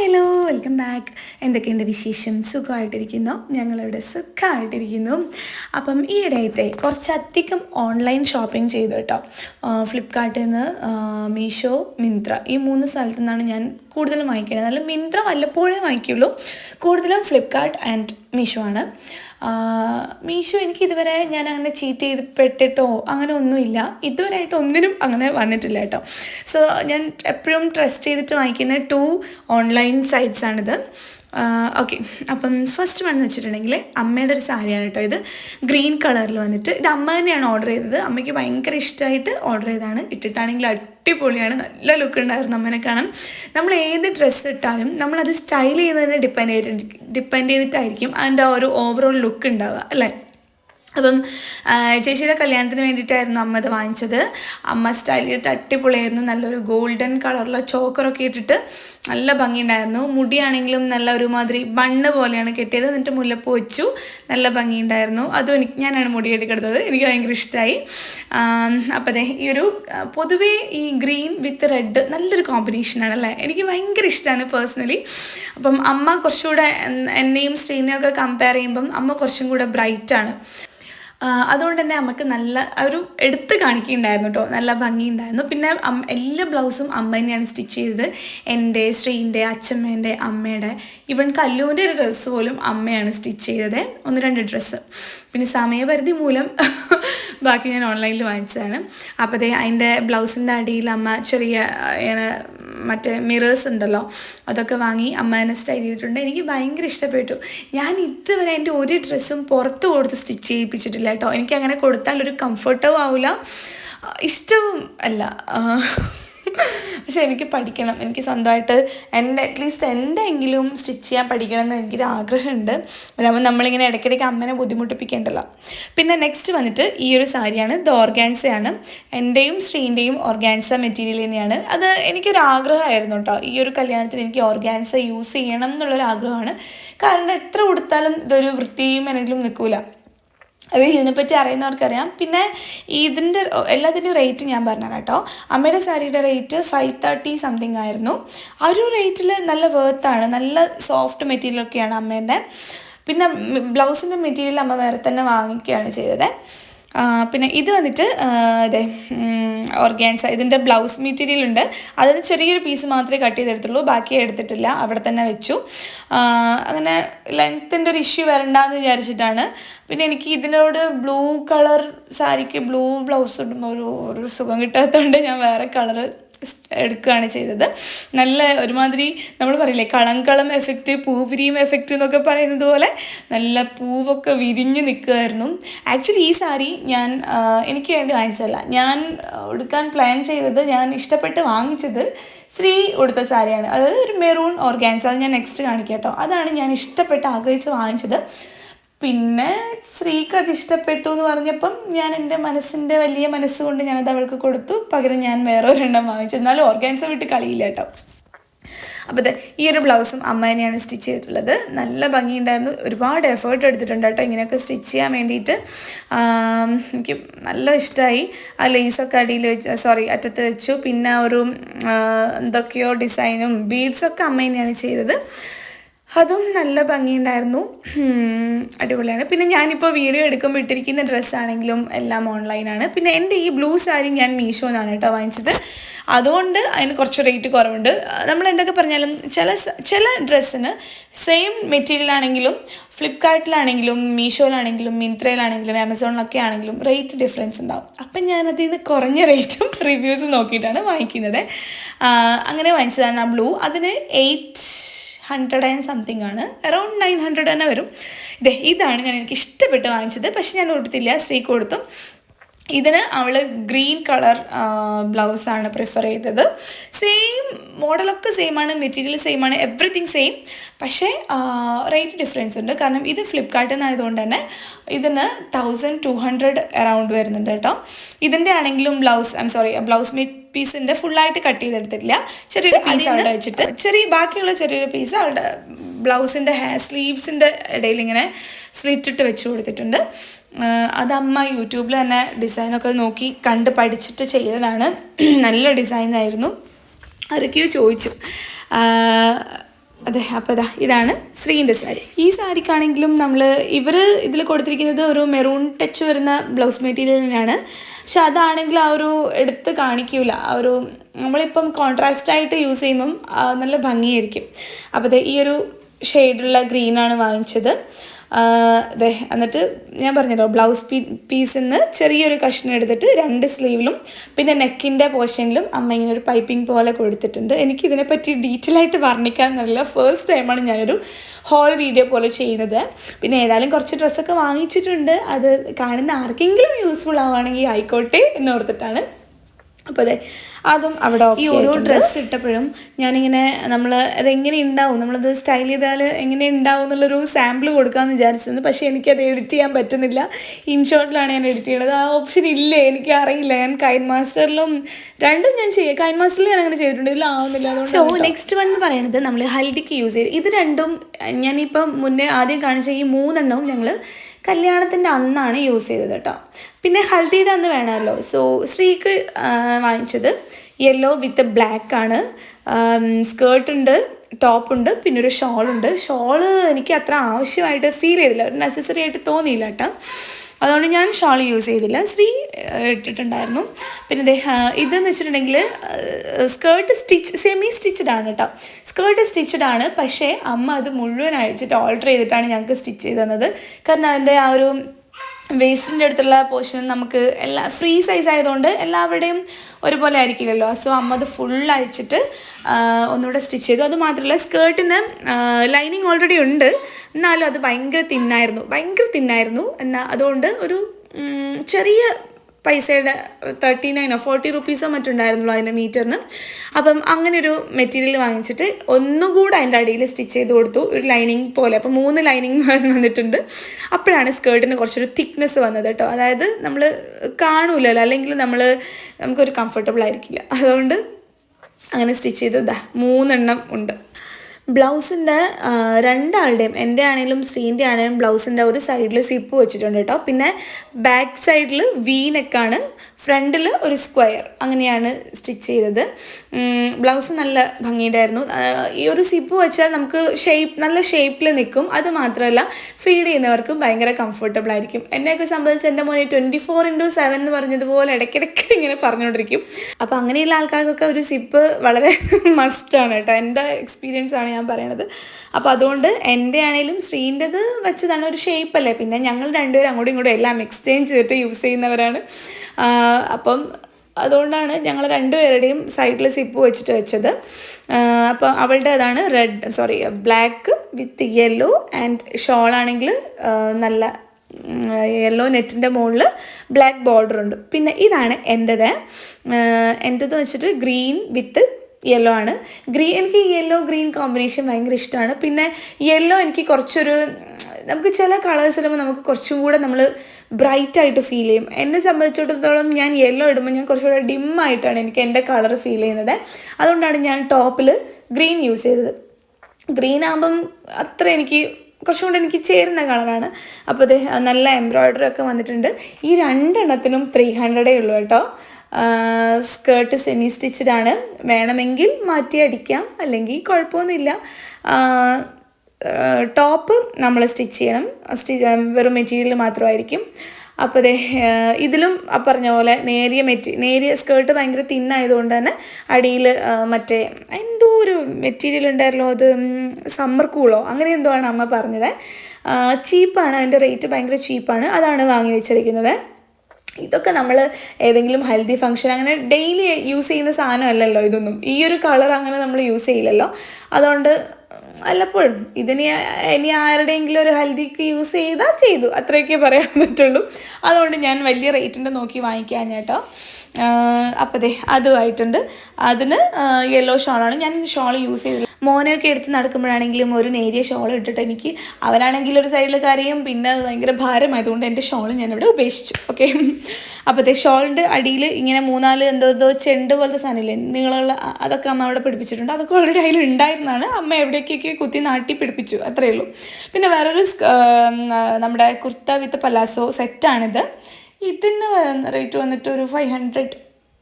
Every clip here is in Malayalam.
Hello welcome back. എന്തൊക്കെയുണ്ട് വിശേഷം? സുഖമായിട്ടിരിക്കുന്നു? ഞങ്ങളിവിടെ സുഖമായിട്ടിരിക്കുന്നു. അപ്പം ഈ ഇടയായിട്ടേ കുറച്ചധികം ഓൺലൈൻ ഷോപ്പിംഗ് ചെയ്തു കേട്ടോ. ഫ്ലിപ്കാർട്ടിൽ നിന്ന് മീഷോ മിന്ത്ര ഈ മൂന്ന് സ്ഥലത്തു നിന്നാണ് ഞാൻ കൂടുതലും വാങ്ങിക്കുന്നത് നല്ല മിന്ത്ര വല്ലപ്പോഴേ വാങ്ങിക്കുള്ളൂ. കൂടുതലും ഫ്ലിപ്കാർട്ട് ആൻഡ് മീഷോ ആണ്. മീഷോ എനിക്ക് ഇതുവരെ ഞാൻ അങ്ങനെ ചീറ്റ് ചെയ്ത് പെട്ടിട്ടോ അങ്ങനെ ഒന്നുമില്ല. ഇതുവരെയായിട്ട് ഒന്നിനും അങ്ങനെ വന്നിട്ടില്ല കേട്ടോ. സോ ഞാൻ എപ്പോഴും ട്രസ്റ്റ് ചെയ്തിട്ട് വാങ്ങിക്കുന്ന ടു ഓൺലൈൻ സൈറ്റ്സ് ആണിത്. ഓക്കെ അപ്പം ഫസ്റ്റ് വൺ വെച്ചിട്ടുണ്ടെങ്കിൽ അമ്മയുടെ ഒരു സാരിയാണ് കേട്ടോ ഇത്. ഗ്രീൻ കളറിൽ വന്നിട്ട് ഇത് അമ്മ തന്നെയാണ് ഓർഡർ ചെയ്തത്. അമ്മയ്ക്ക് ഭയങ്കര ഇഷ്ടമായിട്ട് ഓർഡർ ചെയ്താണ് ഇട്ടിട്ടാണെങ്കിൽ അടിപൊളിയാണ്. നല്ല ലുക്ക് ഉണ്ടായിരുന്നു അമ്മനെ കാണാൻ. നമ്മൾ ഏത് ഡ്രസ്സ് ഇട്ടാലും നമ്മളത് സ്റ്റൈൽ ചെയ്യുന്നതിനെ ഡിപ്പെൻഡ് ചെയ്തിട്ട് ഡിപ്പെൻഡ് ചെയ്തിട്ടായിരിക്കും അതിന്റെ ആ ഒരു ഓവറോൾ ലുക്ക് ഉണ്ടാവുക അല്ലേ? അപ്പം ചേച്ചിയുടെ കല്യാണത്തിന് വേണ്ടിയിട്ടായിരുന്നു അമ്മ ഇത് വാങ്ങിച്ചത്. അമ്മ സ്റ്റൈൽ ചെയ്തിട്ട് അടിപൊളിയായിരുന്നു. നല്ലൊരു ഗോൾഡൻ കളറുള്ള ചോക്കറൊക്കെ ഇട്ടിട്ട് നല്ല ഭംഗിയുണ്ടായിരുന്നു. മുടിയാണെങ്കിലും നല്ല ഒരുമാതിരി ബണ്ണ് പോലെയാണ് കെട്ടിയത്. എന്നിട്ട് മുല്ലപ്പൂ വെച്ചു. നല്ല ഭംഗിയുണ്ടായിരുന്നു. അതും എനിക്ക് ഞാനാണ് മുടി കെട്ടിക്കെടുത്തത് എനിക്ക് ഭയങ്കര ഇഷ്ടമായി അപ്പോൾ അതെ ഈ ഒരു പൊതുവേ ഈ ഗ്രീൻ വിത്ത് റെഡ് നല്ലൊരു കോമ്പിനേഷനാണ് അല്ലേ? എനിക്ക് ഭയങ്കര ഇഷ്ടമാണ് പേഴ്സണലി അപ്പം അമ്മ കുറച്ചുകൂടെ എന്നെയും ശ്രീനെയും ഒക്കെ കമ്പയർ ചെയ്യുമ്പം അമ്മ കുറച്ചും കൂടെ ബ്രൈറ്റാണ് അതുകൊണ്ട് തന്നെ നമുക്ക് നല്ല ഒരു എടുത്ത് കാണിക്കുന്നുണ്ടായിരുന്നു കേട്ടോ നല്ല ഭംഗിയുണ്ടായിരുന്നു. പിന്നെ എല്ലാ ബ്ലൗസും അമ്മ തന്നെയാണ് സ്റ്റിച്ച് ചെയ്തത്. എന്റെ ശ്രീന്റെ അച്ഛമ്മേന്റെ അമ്മയുടെ. ഇവൻ കല്ലൂന്റെ ഒരു ഡ്രസ്സ് പോലും അമ്മയാണ് സ്റ്റിച്ച് ചെയ്തത്. ഒന്ന് രണ്ട് ഡ്രസ്സ് പിന്നെ സമയപരിധി മൂലം ബാക്കി ഞാൻ ഓൺലൈനിൽ വാങ്ങിച്ചതാണ്. അപ്പോൾ അതേ അതിന്റെ ബ്ലൗസിന്റെ അടിയിൽ അമ്മ ചെറിയ മറ്റേ മിറേഴ്സ് ഉണ്ടല്ലോ അതൊക്കെ വാങ്ങി അമ്മ തന്നെ സ്റ്റൈൽ ചെയ്തിട്ടുണ്ട്. എനിക്ക് ഭയങ്കര ഇഷ്ടപ്പെട്ടു. ഞാൻ ഇതുവരെ എന്റെ ഒരു ഡ്രസ്സും പുറത്ത് കൊടുത്ത് സ്റ്റിച്ച് ചെയ്യിപ്പിച്ചിട്ടില്ല കേട്ടോ. എനിക്ക് അങ്ങനെ കൊടുത്താൽ ഒരു കംഫർട്ടും ആവില്ല ഇഷ്ടവും അല്ല. പക്ഷെ എനിക്ക് പഠിക്കണം. എനിക്ക് സ്വന്തമായിട്ട് എന്റെ അറ്റ്ലീസ്റ്റ് എന്റെ എങ്കിലും സ്റ്റിച്ച് ചെയ്യാൻ പഠിക്കണം എന്ന് എനിക്കൊരു ആഗ്രഹമുണ്ട്. അതാകുമ്പോൾ നമ്മളിങ്ങനെ ഇടയ്ക്കിടയ്ക്ക് അമ്മനെ ബുദ്ധിമുട്ടിപ്പിക്കേണ്ടല്ലോ. പിന്നെ നെക്സ്റ്റ് വന്നിട്ട് ഈ ഒരു സാരിയാണ്. ഇത് ഓർഗാൻസയാണ്. എന്റെയും ശ്രീന്റെയും ഓർഗാൻസ മെറ്റീരിയൽ തന്നെയാണ്. അത് എനിക്കൊരു ആഗ്രഹമായിരുന്നു കേട്ടോ. ഈ ഒരു കല്യാണത്തിന് എനിക്ക് ഓർഗാൻസ യൂസ് ചെയ്യണം എന്നുള്ളൊരു ആഗ്രഹമാണ്. കാരണം എത്ര കൊടുത്താലും ഇതൊരു വൃത്തിയും എന്തെങ്കിലും നിൽക്കില്ല അത് ഇതിനെപ്പറ്റി അറിയുന്നവർക്കറിയാം. പിന്നെ ഇതിന്റെ എല്ലാത്തിന്റെയും റേറ്റ് ഞാൻ പറഞ്ഞു കേട്ടോ. അമ്മയുടെ സാരിയുടെ റേറ്റ് ഫൈവ് തേർട്ടി സംതിങ് ആയിരുന്നു. ആ ഒരു റേറ്റിൽ നല്ല വേർത്താണ് നല്ല സോഫ്റ്റ് മെറ്റീരിയലൊക്കെയാണ് അമ്മേന്റെ. പിന്നെ ബ്ലൗസിന്റെ മെറ്റീരിയൽ അമ്മ വേറെ തന്നെ വാങ്ങിക്കുകയാണ് ചെയ്തത്. പിന്നെ ഇത് വന്നിട്ട് അതെ ഓർഗാൻസ ഇതിന്റെ ബ്ലൗസ് മെറ്റീരിയൽ ഉണ്ട്. അതിന് ചെറിയൊരു പീസ് മാത്രമേ കട്ട് ചെയ്തെടുത്തുള്ളൂ. ബാക്കി എടുത്തിട്ടില്ല. അവിടെ തന്നെ വെച്ചു. അങ്ങനെ ലെങ്ത്തിന്റെ ഒരു ഇഷ്യൂ വരണ്ടെന്ന് വിചാരിച്ചിട്ടാണ്. പിന്നെ എനിക്ക് ഇതിനോട് ബ്ലൂ കളർ സാരിക്ക് ബ്ലൂ ബ്ലൗസ് ഇടുമ്പോൾ ഒരു ഒരു സുഖം കിട്ടാത്തതുകൊണ്ട് ഞാൻ വേറെ കളർ എടുക്കുകയാണ് ചെയ്തത്. നല്ല ഒരുമാതിരി നമ്മൾ പറയില്ലേ കളങ്കളം എഫക്റ്റ് പൂവിരിയും എഫക്റ്റ് എന്നൊക്കെ പറയുന്നത് പോലെ നല്ല പൂവൊക്കെ വിരിഞ്ഞ് നിൽക്കുമായിരുന്നു ആക്ച്വലി ഈ സാരി ഞാൻ എനിക്ക് വേണ്ടി വാങ്ങിച്ചതല്ല. ഞാൻ എടുക്കാൻ പ്ലാൻ ചെയ്തത് ഞാൻ ഇഷ്ടപ്പെട്ട് വാങ്ങിച്ചത് സ്ത്രീ ഉടുത്ത സാരിയാണ്. അതായത് ഒരു മെറൂൺ ഓർഗാൻസ് അത് ഞാൻ നെക്സ്റ്റ് കാണിക്കാം കേട്ടോ. അതാണ് ഞാൻ ഇഷ്ടപ്പെട്ട് ആഗ്രഹിച്ച് വാങ്ങിച്ചത്. പിന്നെ സ്ത്രീക്ക് അത് ഇഷ്ടപ്പെട്ടു എന്ന് പറഞ്ഞപ്പം ഞാൻ എന്റെ മനസ്സിന്റെ വലിയ മനസ്സുകൊണ്ട് ഞാനത് അവൾക്ക് കൊടുത്തു. പകരം ഞാൻ വേറെ ഒരെണ്ണം വാങ്ങിച്ചു. എന്നാലും ഓർഗാൻസ വിട്ട് കളിയില്ല കേട്ടോ. അപ്പോൾ ഇത് ഈ ഒരു ബ്ലൗസും അമ്മേനെയാണ് സ്റ്റിച്ച് ചെയ്തിട്ടുള്ളത്. നല്ല ഭംഗിയുണ്ടായിരുന്നു. ഒരുപാട് എഫേർട്ട് എടുത്തിട്ടുണ്ട് കേട്ടോ ഇങ്ങനെയൊക്കെ സ്റ്റിച്ച് ചെയ്യാൻ വേണ്ടിയിട്ട്. എനിക്ക് നല്ല ഇഷ്ടമായി. ആ ലേസൊക്കെ അടിയിൽ വെച്ച് സോറി അറ്റത്ത് വെച്ചു. പിന്നെ ഒരു എന്തൊക്കെയോ ഡിസൈനും ബീഡ്സൊക്കെ അമ്മേനെയാണ് ചെയ്തത്. അതും നല്ല ഭംഗിയുണ്ടായിരുന്നു. അടിപൊളിയാണ്. പിന്നെ ഞാനിപ്പോൾ വീഡിയോ എടുക്കുമ്പോൾ ഇട്ടിരിക്കുന്ന ഡ്രസ്സാണെങ്കിലും എല്ലാം ഓൺലൈനാണ് പിന്നെ എന്റെ ഈ ബ്ലൂ സാരി ഞാൻ മീഷോ എന്നാണ് കേട്ടോ വാങ്ങിച്ചത്. അതുകൊണ്ട് അതിന് കുറച്ച് റേറ്റ് കുറവുണ്ട്. നമ്മൾ എന്തൊക്കെ പറഞ്ഞാലും ചില ചില ഡ്രസ്സിന് സെയിം മെറ്റീരിയൽ ആണെങ്കിലും ഫ്ലിപ്കാർട്ടിലാണെങ്കിലും മീഷോയിലാണെങ്കിലും മിന്ത്രയിലാണെങ്കിലും ആമസോണിലൊക്കെ ആണെങ്കിലും റേറ്റ് ഡിഫറൻസ് ഉണ്ടാവും. അപ്പം ഞാനതിൽ നിന്ന് കുറഞ്ഞ റേറ്റും റിവ്യൂസും നോക്കിയിട്ടാണ് വാങ്ങിക്കുന്നത്. അങ്ങനെ വാങ്ങിച്ചതാണ് ആ ബ്ലൂ അതിന് എയ്റ്റ് ഹൺഡ്രഡ് ആൻഡ് സംതിങ് ആണ്. അറൗണ്ട് നയൻ ഹൺഡ്രഡ് തന്നെ വരും. ഇതേ ഇതാണ് ഞാൻ എനിക്ക് ഇഷ്ടപ്പെട്ട് വാങ്ങിച്ചത്. പക്ഷെ ഞാൻ കൊടുത്തില്ല സ്ത്രീ കൊടുത്തു. ഇതിന് അവൾ ഗ്രീൻ കളർ ബ്ലൗസാണ് പ്രിഫർ ചെയ്തത്. സെയിം മോഡലൊക്കെ സെയിം ആണ് മെറ്റീരിയൽ സെയിം ആണ് എവറിത്തിങ് സെയിം പക്ഷേ റേറ്റ് ഡിഫറൻസ് ഉണ്ട്. കാരണം ഇത് ഫ്ലിപ്കാർട്ടിൽ നിന്നായതുകൊണ്ട് തന്നെ ഇതിന് തൗസൻഡ് ടു ഹൺഡ്രഡ് അറൗണ്ട് വരുന്നുണ്ട് കേട്ടോ. ഇതിന്റെ ആണെങ്കിലും ബ്ലൗസ് ഐം സോറി ബ്ലൗസ് മീറ്റ് പീസിന്റെ ഫുള്ളായിട്ട് കട്ട് ചെയ്തെടുത്തിട്ടില്ല. ചെറിയൊരു പീസ് അവിടെ വെച്ചിട്ട്. ചെറിയ ബാക്കിയുള്ള ചെറിയൊരു പീസ് അവളുടെ ബ്ലൗസിന്റെ ഹെയർ സ്ലീവ്സിന്റെ ഇടയിൽ ഇങ്ങനെ സ്ലിറ്റിട്ട് വെച്ചു കൊടുത്തിട്ടുണ്ട്. അത് അമ്മ യൂട്യൂബിൽ തന്നെ ഡിസൈനൊക്കെ നോക്കി കണ്ട് പഠിച്ചിട്ട് ചെയ്തതാണ്. നല്ല ഡിസൈനായിരുന്നു അതൊക്കെ ചോദിച്ചു. അതെ അപ്പോൾ ഇതാ ഇതാണ് ശ്രീന്റെ സാരി. ഈ സാരിക്കാണെങ്കിലും നമ്മൾ ഇവർ ഇതിൽ കൊടുത്തിരിക്കുന്നത് ഒരു മെറൂൺ ടച്ച് വരുന്ന ബ്ലൗസ് മെറ്റീരിയലിനാണ് പക്ഷെ അതാണെങ്കിൽ ആ ഒരു എടുത്ത് കാണിക്കൂല. ആ ഒരു നമ്മളിപ്പം കോൺട്രാസ്റ്റ് ആയിട്ട് യൂസ് ചെയ്യുമ്പം നല്ല ഭംഗിയായിരിക്കും. അപ്പോൾ ഈ ഒരു ഷെയ്ഡുള്ള ഗ്രീനാണ് വാങ്ങിച്ചത്. അതെ എന്നിട്ട് ഞാൻ പറഞ്ഞല്ലോ ബ്ലൗസ് പീ പീസിൽ നിന്ന് ചെറിയൊരു കഷ്ണം എടുത്തിട്ട് രണ്ട് സ്ലീവിലും പിന്നെ നെക്കിന്റെ പോർഷനിലും അമ്മ ഇങ്ങനെ ഒരു പൈപ്പിംഗ് പോലെ കൊടുത്തിട്ടുണ്ട്. എനിക്ക് ഇതിനെപ്പറ്റി ഡീറ്റെയിൽ ആയിട്ട് വർണിക്കാൻ നല്ല ഫസ്റ്റ് ടൈമാണ് ഞാനൊരു ഹോൾ വീഡിയോ പോലെ ചെയ്യുന്നത്. പിന്നെ ഏതായാലും കുറച്ച് ഡ്രസ്സൊക്കെ വാങ്ങിച്ചിട്ടുണ്ട്. അത് കാണുന്ന ആർക്കെങ്കിലും യൂസ്ഫുൾ ആവുകയാണെങ്കിൽ ആയിക്കോട്ടെ എന്ന് ഓർത്തിട്ടാണ് അപ്പോൾ അതെ അതും അവിടെ ഈ ഓരോ ഡ്രസ്സ് ഇട്ടപ്പോഴും ഞാനിങ്ങനെ നമ്മൾ അതെങ്ങനെ ഉണ്ടാവും നമ്മളത് സ്റ്റൈൽ ചെയ്താൽ എങ്ങനെ ഉണ്ടാവും എന്നുള്ളൊരു സാമ്പിൾ കൊടുക്കാമെന്ന് വിചാരിച്ചിരുന്നു. പക്ഷേ എനിക്കത് എഡിറ്റ് ചെയ്യാൻ പറ്റുന്നില്ല. ഇൻഷോട്ടിലാണ് ഞാൻ എഡിറ്റ് ചെയ്യണത്. ആ ഓപ്ഷൻ ഇല്ല? എനിക്ക് അറിയില്ല. ഞാൻ കൈൻ മാസ്റ്ററിലും രണ്ടും ഞാൻ ചെയ്യാം കൈൻ മാസ്റ്ററിൽ ഞാൻ അങ്ങനെ ചെയ്തിട്ടുണ്ട്. ഇതിൽ ആവുന്നില്ല സോ നെക്സ്റ്റ് വൺ എന്ന് പറയുന്നത് നമ്മൾ ഹൽദിക്ക് യൂസ് ചെയ്ത്. ഇത് രണ്ടും ഞാനിപ്പം മുന്നേ ആദ്യം കാണിച്ച ഈ മൂന്നെണ്ണവും ഞങ്ങൾ കല്യാണത്തിന്റെ അന്നാണ് യൂസ് ചെയ്തത് കേട്ടോ. പിന്നെ ഹൽദിയുടെ അന്ന് വേണമല്ലോ. സോ സ്ത്രീക്ക് വാങ്ങിച്ചത് യെല്ലോ വിത്ത് ബ്ലാക്ക് ആണ്. സ്കേർട്ടുണ്ട് ടോപ്പുണ്ട് പിന്നെ ഒരു ഷോളുണ്ട് ഷോൾ എനിക്ക് അത്ര ആവശ്യമായിട്ട് ഫീൽ ചെയ്തില്ല. ഒരു നെസസറി ആയിട്ട് തോന്നിയില്ല കേട്ടോ. അതുകൊണ്ട് ഞാൻ ഷാൾ യൂസ് ചെയ്തില്ല. ശ്രീ ഇട്ടിട്ടുണ്ടായിരുന്നു. പിന്നെ ഇതെന്ന് വെച്ചിട്ടുണ്ടെങ്കിൽ സ്കേർട്ട് സ്റ്റിച്ച് സെമി സ്റ്റിച്ചഡ് ആണ് കേട്ടോ സ്കേർട്ട് സ്റ്റിച്ചഡ് ആണ്. പക്ഷേ അമ്മ അത് മുഴുവൻ അഴിച്ചിട്ട് ഓൾട്ടർ ചെയ്തിട്ടാണ് ഞങ്ങൾക്ക് സ്റ്റിച്ച് ചെയ്ത് തന്നത്. കാരണം അതിന്റെ ആ ഒരു വേസ്റ്റിന്റെ അടുത്തുള്ള പോർഷൻ നമുക്ക് എല്ലാ ഫ്രീ സൈസ് ആയതുകൊണ്ട് എല്ലാവരുടെയും ഒരുപോലെ ആയിരിക്കില്ലല്ലോ. സോ അമ്മ അത് ഫുൾ അഴിച്ചിട്ട് ആ, ഒന്നുകൂടെ സ്റ്റിച്ച് ചെയ്തു. അത് മാത്രമല്ല സ്കേർട്ടിന് ലൈനിങ് ഓൾറെഡി ഉണ്ട്. എന്നാലും അത് ഭയങ്കര തിന്നായിരുന്നു ഭയങ്കര തിന്നായിരുന്നു എന്നാൽ അതുകൊണ്ട് ഒരു ചെറിയ പൈസയുടെ തേർട്ടി നയനോ ഫോർട്ടി റുപ്പീസോ മറ്റുണ്ടായിരുന്നുള്ളൂ അതിന്റെ മീറ്ററിന്. അപ്പം അങ്ങനെ ഒരു മെറ്റീരിയൽ വാങ്ങിച്ചിട്ട് ഒന്നുകൂടെ അതിന്റെ അടിയിൽ സ്റ്റിച്ച് ചെയ്ത് കൊടുത്തു. ഒരു ലൈനിങ് പോലെ. അപ്പം മൂന്ന് ലൈനിങ് വന്നിട്ടുണ്ട്. അപ്പോഴാണ് സ്കേർട്ടിന് കുറച്ചൊരു തിക്നെസ് വന്നത് കേട്ടോ. അതായത് നമ്മൾ കാണൂലല്ലോ. അല്ലെങ്കിൽ നമ്മൾ നമുക്കൊരു കംഫർട്ടബിൾ ആയിരിക്കില്ല. അതുകൊണ്ട് അങ്ങനെ സ്റ്റിച്ച് ചെയ്തു. മൂന്നെണ്ണം ഉണ്ട്. ബ്ലൗസിന്റെ രണ്ടാളുടെയും എന്റെ ആണെങ്കിലും ശ്രീന്റെ ആണെങ്കിലും ബ്ലൗസിന്റെ ഒരു സൈഡിൽ സിപ്പ് വെച്ചിട്ടുണ്ട് കേട്ടോ. പിന്നെ ബാക്ക് സൈഡിൽ വി നെക്കാണ് ഫ്രണ്ടിൽ ഒരു സ്ക്വയർ അങ്ങനെയാണ് സ്റ്റിച്ച് ചെയ്തത്. ബ്ലൗസ് നല്ല ഭംഗിയുണ്ടായിരുന്നു. ഈ ഒരു സിപ്പ് വെച്ചാൽ നമുക്ക് ഷേപ്പ് നല്ല ഷേപ്പിൽ നിൽക്കും. അത് മാത്രമല്ല ഫീഡ് ചെയ്യുന്നവർക്ക് ഭയങ്കര കംഫർട്ടബിൾ ആയിരിക്കും. എന്നെയൊക്കെ സംബന്ധിച്ച് എന്റെ മോനെ ട്വന്റി ഫോർ ഇന്റു സെവൻ എന്ന് പറഞ്ഞതുപോലെ ഇടയ്ക്കിടയ്ക്ക് ഇങ്ങനെ പറഞ്ഞുകൊണ്ടിരിക്കും. അപ്പോൾ അങ്ങനെയുള്ള ആൾക്കാർക്കൊക്കെ ഒരു സിപ്പ് വളരെ മസ്റ്റാണ് കേട്ടോ. എന്റെ എക്സ്പീരിയൻസ് ആണ് ഞാൻ പറയണത്. അപ്പോൾ അതുകൊണ്ട് എന്റെ ആണെങ്കിലും ശ്രീന്റെത് വെച്ചതാണ് ഒരു ഷേപ്പ് അല്ലേ? പിന്നെ ഞങ്ങൾ രണ്ടുപേരും അങ്ങോട്ടും ഇങ്ങോട്ടും എല്ലാം എക്സ്ചേഞ്ച് ചെയ്തിട്ട് യൂസ് ചെയ്യുന്നവരാണ്. അപ്പം അതുകൊണ്ടാണ് ഞങ്ങൾ രണ്ടുപേരുടെയും സൈഡിൽ സിപ്പ് വെച്ചിട്ട് വെച്ചത്. അപ്പോൾ അവളുടെ അതാണ് red sorry black with yellow and shawl ആണെങ്കിൽ നല്ല യെല്ലോ നെറ്റിന്റെ മുകളിൽ ബ്ലാക്ക് ബോർഡർ ഉണ്ട്. പിന്നെ ഇതാണ് എന്റെത് എന്റെതെന്ന് വെച്ചിട്ട് ഗ്രീൻ വിത്ത് യെല്ലോ ആണ്. ഗ്രീൻ എനിക്ക് യെല്ലോ ഗ്രീൻ കോമ്പിനേഷൻ ഭയങ്കര ഇഷ്ടമാണ്. പിന്നെ യെല്ലോ എനിക്ക് കുറച്ചൊരു നമുക്ക് ചില കളേഴ്സ് ഇടുമ്പോൾ നമുക്ക് കുറച്ചും കൂടെ നമ്മൾ ബ്രൈറ്റായിട്ട് ഫീൽ ചെയ്യും. എന്നെ സംബന്ധിച്ചിടത്തോളം ഞാൻ യെല്ലോ ഇടുമ്പോൾ ഞാൻ കുറച്ചുകൂടെ ഡിമ്മായിട്ടാണ് എനിക്ക് എന്റെ കളർ ഫീൽ ചെയ്യുന്നത്. അതുകൊണ്ടാണ് ഞാൻ ടോപ്പിൽ ഗ്രീൻ യൂസ് ചെയ്തത്. ഗ്രീൻ ആകുമ്പം അത്ര എനിക്ക് കുറച്ചും കൂടെ എനിക്ക് ചേരുന്ന കളറാണ് അപ്പോൾ ഇത് നല്ല എംബ്രോയ്ഡറി ഒക്കെ വന്നിട്ടുണ്ട്. ഈ രണ്ടെണ്ണത്തിനും ത്രീ ഹൺഡ്രഡേ ഉള്ളൂ കേട്ടോ. സ്കേർട്ട് സെമി സ്റ്റിച്ചഡ് ആണ് വേണമെങ്കിൽ മാറ്റി അടിക്കാം അല്ലെങ്കിൽ കുഴപ്പമൊന്നുമില്ല. ടോപ്പ് നമ്മൾ സ്റ്റിച്ച് ചെയ്യണം. സ്റ്റി വെറും മെറ്റീരിയൽ മാത്രമായിരിക്കും. അപ്പോൾ അതെ ഇതിലും പറഞ്ഞ പോലെ നേരിയ മെറ്റി നേരിയ സ്കേർട്ട് ഭയങ്കര തിന്നായതുകൊണ്ട് തന്നെ അടിയിൽ മറ്റേ എന്തോ ഒരു മെറ്റീരിയൽ ഉണ്ടായിരുന്നല്ലോ അത് സമ്മർ കൂളോ? അങ്ങനെ എന്തോ ആണ് അമ്മ പറഞ്ഞത്. ചീപ്പാണ്. അതിന്റെ റേറ്റ് ഭയങ്കര ചീപ്പാണ്. അതാണ് വാങ്ങി വെച്ചിരിക്കുന്നത്. ഇതൊക്കെ നമ്മൾ ഏതെങ്കിലും ഹെൽത്തി ഫങ്ഷൻ അങ്ങനെ ഡെയിലി യൂസ് ചെയ്യുന്ന സാധനമല്ലല്ലോ ഇതൊന്നും. ഈ ഒരു കളർ അങ്ങനെ നമ്മൾ യൂസ് ചെയ്യില്ലല്ലോ. അതുകൊണ്ട് വല്ലപ്പോഴും ഇതിനി ഇനി ആരുടെയെങ്കിലും ഒരു ഹൽദിക്ക് യൂസ് ചെയ്താൽ ചെയ്തു അത്രയൊക്കെ പറയാൻ പറ്റുള്ളൂ. അതുകൊണ്ട് ഞാൻ വലിയ റേറ്റിന്റെ നോക്കി വാങ്ങിക്കാൻ കേട്ടോ. അപ്പതേ അതുമായിട്ടുണ്ട് അതിന് യെല്ലോ ഷോളാണ് ഞാൻ ഷോൾ യൂസ് ചെയ്തത് മോനെയൊക്കെ എടുത്ത് നടക്കുമ്പോഴാണെങ്കിലും ഒരു നേരിയ ഷോൾ ഇട്ടിട്ട് എനിക്ക് അവനാണെങ്കിൽ ഒരു സൈഡിൽ കരയും. പിന്നെ അത് ഭയങ്കര ഭാരമായതുകൊണ്ട് എന്റെ ഷോൾ ഞാനിവിടെ ഉപേക്ഷിച്ചു. ഓക്കെ അപ്പോഴത്തെ ഷോളിന്റെ അടിയിൽ ഇങ്ങനെ മൂന്നാൽ എന്തോ എന്തോ ചെണ്ട് പോലത്തെ സാധനമില്ലേ? നിങ്ങളുള്ള അതൊക്കെ അമ്മ അവിടെ പിടിപ്പിച്ചിട്ടുണ്ട്. അതൊക്കെ ഓൾറെഡി അതിൽ ഉണ്ടായിരുന്നതാണ് അമ്മ എവിടേക്കൊക്കെ കുത്തി നാട്ടി പിടിപ്പിച്ചു. അത്രയേ ഉള്ളൂ. പിന്നെ വേറൊരു നമ്മുടെ കുർത്ത വിത്ത് പലാസോ സെറ്റാണിത് ഇതിന് റേറ്റ് വന്നിട്ട് ഒരു five hundred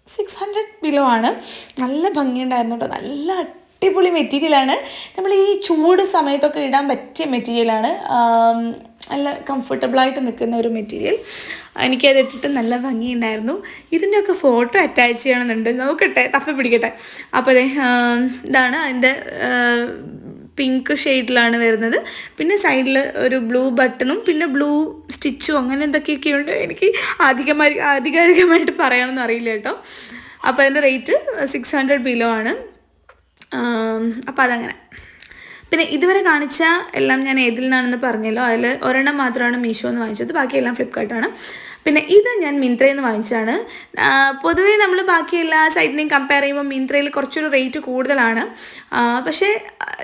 six hundred below ആണ്. നല്ല ഭംഗിയുണ്ടായിരുന്നു കേട്ടോ നല്ല അടിപൊളി മെറ്റീരിയലാണ്. നമ്മൾ ഈ ചൂട് സമയത്തൊക്കെ ഇടാൻ പറ്റിയ മെറ്റീരിയലാണ്. നല്ല കംഫർട്ടബിളായിട്ട് നിൽക്കുന്ന ഒരു മെറ്റീരിയൽ. എനിക്കത് ഇട്ടിട്ട് നല്ല ഭംഗിയുണ്ടായിരുന്നു. ഇതിന്റെയൊക്കെ ഫോട്ടോ അറ്റാച്ച് ചെയ്യണമെന്നുണ്ട്. നോക്കട്ടെ തപ്പി പിടിക്കട്ടെ. അപ്പോൾ അതെ ഇതാണ് അതിന്റെ പിങ്ക് ഷെയ്ഡിലാണ് വരുന്നത്. പിന്നെ സൈഡിൽ ഒരു ബ്ലൂ ബട്ടണും പിന്നെ ബ്ലൂ സ്റ്റിച്ചും അങ്ങനെ എന്തൊക്കെയൊക്കെയുണ്ട് എനിക്ക് അധികമായി ആധികാരികമായിട്ട് പറയാനൊന്നും അറിയില്ല കേട്ടോ. അപ്പോൾ അതിന്റെ റേറ്റ് സിക്സ് ഹൺഡ്രഡ് ബിലോ ആണ്. അപ്പോൾ അതങ്ങനെ. പിന്നെ ഇതുവരെ കാണിച്ച എല്ലാം ഞാൻ ഏതിൽ നിന്നാണെന്ന് പറഞ്ഞല്ലോ. അതിൽ ഒരെണ്ണം മാത്രമാണ് മീഷോ എന്ന് വാങ്ങിച്ചത്. ബാക്കിയെല്ലാം ഫ്ലിപ്കാർട്ടാണ് പിന്നെ ഇത് ഞാൻ മിന്ത്രയിൽ നിന്ന് വാങ്ങിച്ചാണ് പൊതുവേ നമ്മൾ ബാക്കി എല്ലാ സൈറ്റിനെയും കമ്പയർ ചെയ്യുമ്പോൾ മിന്ത്രയിൽ കുറച്ചൊരു റേറ്റ് കൂടുതലാണ്. പക്ഷേ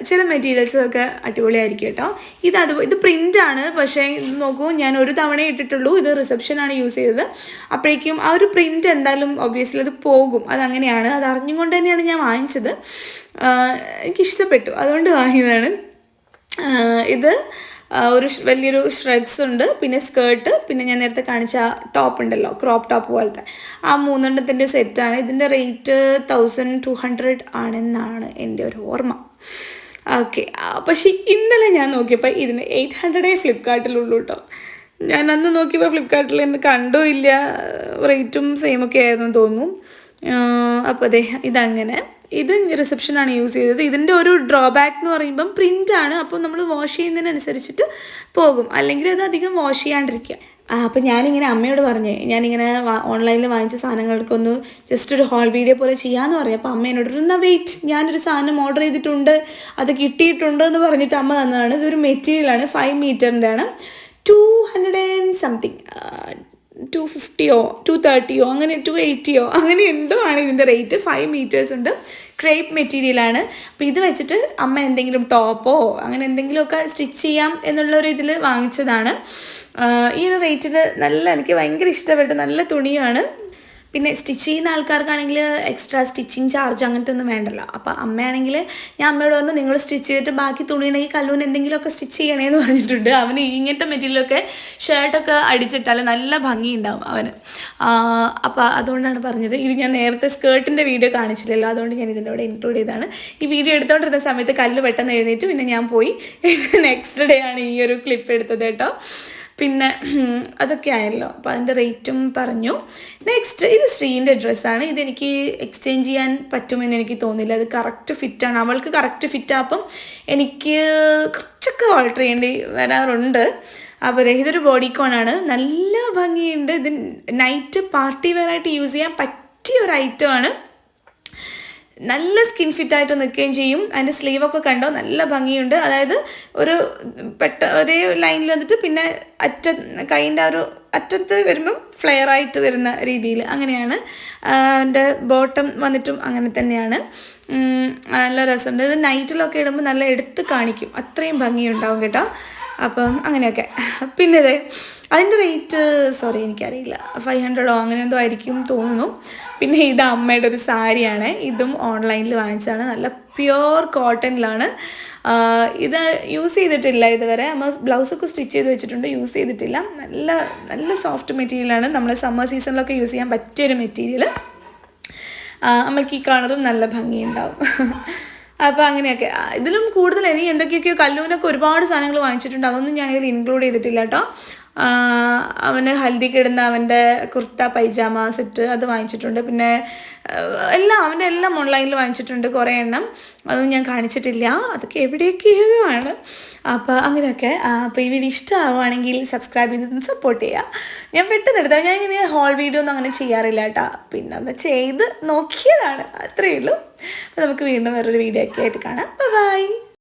ചില മെറ്റീരിയൽസൊക്കെ അടിപൊളിയായിരിക്കും കേട്ടോ. ഇത് അത് ഇത് പ്രിന്റാണ് പക്ഷേ നോക്കൂ ഞാൻ ഒരു തവണ ഇട്ടിട്ടുള്ളൂ. ഇത് റിസപ്ഷനാണ് യൂസ് ചെയ്തത്. അപ്പോഴേക്കും ആ ഒരു പ്രിന്റ് എന്തായാലും ഒബ്വിയസ്ലി അത് പോകും. അതങ്ങനെയാണ്. അത് അറിഞ്ഞുകൊണ്ട് തന്നെയാണ് ഞാൻ വാങ്ങിച്ചത്. എനിക്കിഷ്ടപ്പെട്ടു. അതുകൊണ്ട് വാങ്ങിയതാണ്. ഇത് ഒരു വലിയൊരു ഷ്രെഡ്സ് ഉണ്ട് പിന്നെ സ്കേർട്ട് പിന്നെ ഞാൻ നേരത്തെ കാണിച്ച ടോപ്പ് ഉണ്ടല്ലോ ക്രോപ്പ് ടോപ്പ് പോലത്തെ. ആ മൂന്നെണ്ണത്തിന്റെ സെറ്റാണ് ഇതിന്റെ റേറ്റ് തൗസൻഡ് ടു ഹൺഡ്രഡ് ആണെന്നാണ് എന്റെ ഒരു ഓർമ്മ. ഓക്കെ പക്ഷേ ഇന്നലെ ഞാൻ നോക്കിയപ്പോൾ ഇതിന് എയ്റ്റ് ഹൺഡ്രഡേ ഫ്ലിപ്കാർട്ടിലുള്ളൂ കേട്ടോ ഞാൻ അന്ന് നോക്കിയപ്പോൾ ഫ്ലിപ്കാർട്ടിൽ എന്നെ ഇല്ല റേറ്റും സെയിം ഒക്കെ ആയിരുന്നു തോന്നുന്നു. അപ്പോൾ അതെ ഇതങ്ങനെ. ഇത് റിസപ്ഷനാണ് യൂസ് ചെയ്തത്. ഇതിന്റെ ഒരു ഡ്രോബാക്ക് എന്ന് പറയുമ്പം പ്രിന്റാണ് അപ്പം നമ്മൾ വാഷ് ചെയ്യുന്നതിനനുസരിച്ചിട്ട് പോകും. അല്ലെങ്കിൽ അത് അധികം വാഷ് ചെയ്യാണ്ടിരിക്കുക. അപ്പം ഞാനിങ്ങനെ അമ്മയോട് പറഞ്ഞേ ഞാനിങ്ങനെ ഓൺലൈനിൽ വാങ്ങിച്ച സാധനങ്ങൾക്കൊന്ന് ജസ്റ്റ് ഒരു ഹോൾ വീഡിയോ പോലെ ചെയ്യാമെന്ന് പറഞ്ഞു. അപ്പോൾ അമ്മ എന്നോട് എന്നാൽ വെയിറ്റ് ഞാനൊരു സാധനം ഓർഡർ ചെയ്തിട്ടുണ്ട്. അത് കിട്ടിയിട്ടുണ്ട് എന്ന് പറഞ്ഞിട്ട് അമ്മ തന്നതാണ്. ഇതൊരു മെറ്റീരിയലാണ് ഫൈവ് മീറ്ററിന്റെ ആണ് two hundred and something two ഫിഫ്റ്റിയോ two തേർട്ടിയോ അങ്ങനെ ടു എയ്റ്റിയോ അങ്ങനെ എന്തോ ആണ് ഇതിന്റെ റേറ്റ് ഫൈവ് മീറ്റേഴ്സ് ഉണ്ട്. ക്രേപ്പ് മെറ്റീരിയലാണ് അപ്പോൾ ഇത് വെച്ചിട്ട് അമ്മ എന്തെങ്കിലും ടോപ്പോ അങ്ങനെ എന്തെങ്കിലുമൊക്കെ സ്റ്റിച്ച് ചെയ്യാം എന്നുള്ളൊരു ഇതിൽ വാങ്ങിച്ചതാണ്. ഈ ഒരു റേറ്റിൽ നല്ല എനിക്ക് ഭയങ്കര ഇഷ്ടപ്പെട്ട നല്ല തുണിയാണ്. പിന്നെ സ്റ്റിച്ച് ചെയ്യുന്ന ആൾക്കാർക്കാണെങ്കിൽ എക്സ്ട്രാ സ്റ്റിച്ചിങ് ചാർജ് അങ്ങനത്തെ ഒന്നും വേണ്ടല്ലോ. അപ്പോൾ അമ്മയാണെങ്കിൽ ഞാൻ അമ്മയോട് പറഞ്ഞു നിങ്ങൾ സ്റ്റിച്ച് ചെയ്തിട്ട് ബാക്കി തുണിയുണ്ടെങ്കിൽ കല്ലൂന് എന്തെങ്കിലുമൊക്കെ സ്റ്റിച്ച് ചെയ്യണേ എന്ന് പറഞ്ഞിട്ടുണ്ട്. അവന് ഇങ്ങനത്തെ മെറ്റീരിയലൊക്കെ ഷർട്ടൊക്കെ അടിച്ചിട്ടാൽ നല്ല ഭംഗിയുണ്ടാവും അവന്. അപ്പോൾ അതുകൊണ്ടാണ് പറഞ്ഞത്. ഇത് ഞാൻ നേരത്തെ സ്കേർട്ടിന്റെ വീഡിയോ കാണിച്ചില്ലല്ലോ. അതുകൊണ്ട് ഞാൻ ഇതിന്റെ കൂടെ ഇൻക്ലൂഡ് ചെയ്താണ് ഈ വീഡിയോ എടുത്തുകൊണ്ടിരുന്ന സമയത്ത് കല്ല് പെട്ടെന്ന് എഴുന്നേറ്റ്. പിന്നെ ഞാൻ പോയി നെക്സ്റ്റ് ഡേ ആണ് ഈ ഒരു ക്ലിപ്പ് എടുത്തത് കേട്ടോ. പിന്നെ അതൊക്കെ ആയല്ലോ. അപ്പോൾ അതിന്റെ റേറ്റും പറഞ്ഞു. നെക്സ്റ്റ് ഇത് ശ്രീന്റെ ഡ്രസ്സാണ് ഇതെനിക്ക് എക്സ്ചേഞ്ച് ചെയ്യാൻ പറ്റുമെന്ന് എനിക്ക് തോന്നില്ല അത് കറക്റ്റ് ഫിറ്റാണ് അവൾക്ക് കറക്റ്റ് ഫിറ്റ് അപ്പം എനിക്ക് കുറച്ചൊക്കെ ഓൾട്ടർ ചെയ്യേണ്ടി വരാറുണ്ട്. അപ്പോൾ ഇതൊരു ബോഡിക്കോണാണ് നല്ല ഭംഗിയുണ്ട്. ഇത് നൈറ്റ് പാർട്ടി വെയറായിട്ട് യൂസ് ചെയ്യാൻ പറ്റിയ ഒരു ഐറ്റമാണ് നല്ല സ്കിൻ ഫിറ്റായിട്ട് നിൽക്കുകയും ചെയ്യും. അതിന്റെ സ്ലീവൊക്കെ കണ്ടോ? നല്ല ഭംഗിയുണ്ട്. അതായത് ഒരു പെട്ട ഒരേ ലൈനിൽ വന്നിട്ട് പിന്നെ അറ്റ കൈന്റെ ഒരു അറ്റത്ത് വരുമ്പം ഫ്ലെയർ ആയിട്ട് വരുന്ന രീതിയിൽ അങ്ങനെയാണ്. എന്റെ ബോട്ടം വന്നിട്ടും അങ്ങനെ തന്നെയാണ്. നല്ല രസമുണ്ട്. ഇത് നൈറ്റിലൊക്കെ ഇടുമ്പോൾ നല്ല എടുത്ത് കാണിക്കും. അത്രയും ഭംഗിയുണ്ടാവും കേട്ടോ. അപ്പം അങ്ങനെയൊക്കെ. പിന്നെ ഇതേ അതിന്റെ റേറ്റ് സോറി എനിക്കറിയില്ല. ഫൈവ് ഹൺഡ്രഡോ അങ്ങനെ എന്തോ ആയിരിക്കും തോന്നുന്നു. പിന്നെ ഇത് അമ്മയുടെ ഒരു സാരിയാണ്. ഇതും ഓൺലൈനിൽ വാങ്ങിച്ചതാണ്. നല്ല പ്യുവർ കോട്ടണിലാണ് ഇത് യൂസ് ചെയ്തിട്ടില്ല ഇതുവരെ. അമ്മ ബ്ലൗസൊക്കെ സ്റ്റിച്ച് ചെയ്ത് വെച്ചിട്ടുണ്ട്. യൂസ് ചെയ്തിട്ടില്ല. നല്ല നല്ല സോഫ്റ്റ് മെറ്റീരിയലാണ്. നമ്മൾ സമ്മർ സീസണിലൊക്കെ യൂസ് ചെയ്യാൻ പറ്റിയൊരു മെറ്റീരിയൽ നമ്മൾക്ക് ഈ കളറും നല്ല ഭംഗിയുണ്ടാവും. അപ്പോൾ അങ്ങനെയൊക്കെ. ഇതിലും കൂടുതൽ ഇനി എന്തൊക്കെയൊക്കെയോ കല്ലൂനൊക്കെ ഒരുപാട് സാധനങ്ങൾ വാങ്ങിച്ചിട്ടുണ്ട്. അതൊന്നും ഞാൻ ഇതിൽ ഇൻക്ലൂഡ് ചെയ്തിട്ടില്ല കേട്ടോ അവന് ഹൽദി ഇടുന്ന അവന്റെ കുർത്ത പൈജാമ സെറ്റ് അത് വാങ്ങിച്ചിട്ടുണ്ട്. പിന്നെ എല്ലാം അവന്റെ എല്ലാം ഓൺലൈനിൽ വാങ്ങിച്ചിട്ടുണ്ട് കുറേ എണ്ണം. അതൊന്നും ഞാൻ കാണിച്ചിട്ടില്ല. അതൊക്കെ എവിടെയൊക്കെയാണ്? അപ്പോൾ അങ്ങനെയൊക്കെ അപ്പോൾ ഈ വീഡിയോ ഇഷ്ടമാവുകയാണെങ്കിൽ സബ്സ്ക്രൈബ് ചെയ്ത് സപ്പോർട്ട് ചെയ്യുക. ഞാൻ പെട്ടെന്ന് എടുത്താൽ ഞാൻ ഇങ്ങനെ ഹോൾ വീഡിയോ ഒന്നും അങ്ങനെ ചെയ്യാറില്ല കേട്ടോ. പിന്നെ ഒന്ന് ചെയ്ത് നോക്കിയതാണ്. അത്രയേ ഉള്ളൂ. അപ്പോൾ നമുക്ക് വീണ്ടും വേറൊരു വീഡിയോ ഒക്കെ ആയിട്ട് കാണാം. ബൈ